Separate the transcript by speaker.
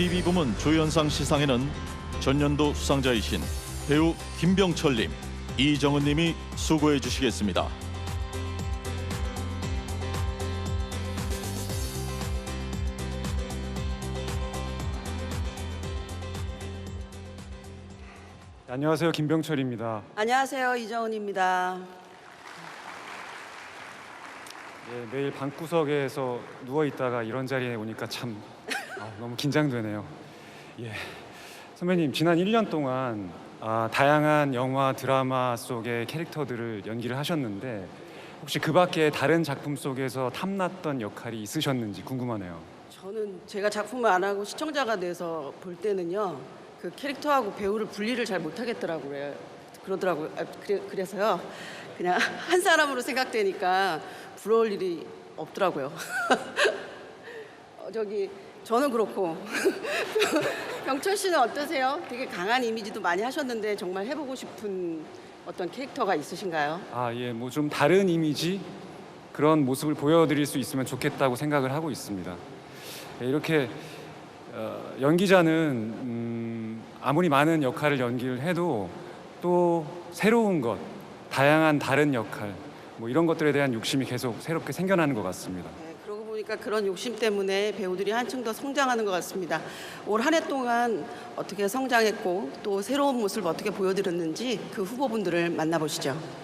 Speaker 1: TV 부문 조연상 시상에는 전년도 수상자이신 배우 김병철님, 이정은님이 수고해 주시겠습니다.
Speaker 2: 안녕하세요 김병철입니다.
Speaker 3: 안녕하세요 이정은입니다.
Speaker 2: 예, 매일 방구석에서 누워 있다가 이런 자리에 오니까 참 아, 너무 긴장되네요. 예, 선배님 지난 1년 동안 아, 다양한 영화 드라마 속의 캐릭터들을 연기를 하셨는데 혹시 그 밖에 다른 작품 속에서 탐났던 역할이 있으셨는지 궁금하네요.
Speaker 3: 저는 제가 작품을 안 하고 시청자가 돼서 볼 때는요 그 캐릭터하고 배우를 분리를 잘 못하겠더라고요. 그러더라고요. 아, 그래, 그래서요 그냥 한 사람으로 생각되니까 부러울 일이 없더라고요. 어, 저기 저는 그렇고 병철 씨는 어떠세요? 되게 강한 이미지도 많이 하셨는데 정말 해보고 싶은 어떤 캐릭터가 있으신가요?
Speaker 2: 아, 예, 뭐 좀 다른 이미지 그런 모습을 보여드릴 수 있으면 좋겠다고 생각을 하고 있습니다. 예, 이렇게 어, 연기자는 음, 아무리 많은 역할을 연기를 해도 또 새로운 것, 다양한 다른 역할, 뭐 이런 것들에 대한 욕심이 계속 새롭게 생겨나는 것 같습니다.
Speaker 3: 보니까 그런 욕심 때문에 배우들이 한층 더 성장하는 것 같습니다. 올 한 해 동안 어떻게 성장했고 또 새로운 모습을 어떻게 보여드렸는지 그 후보분들을 만나보시죠.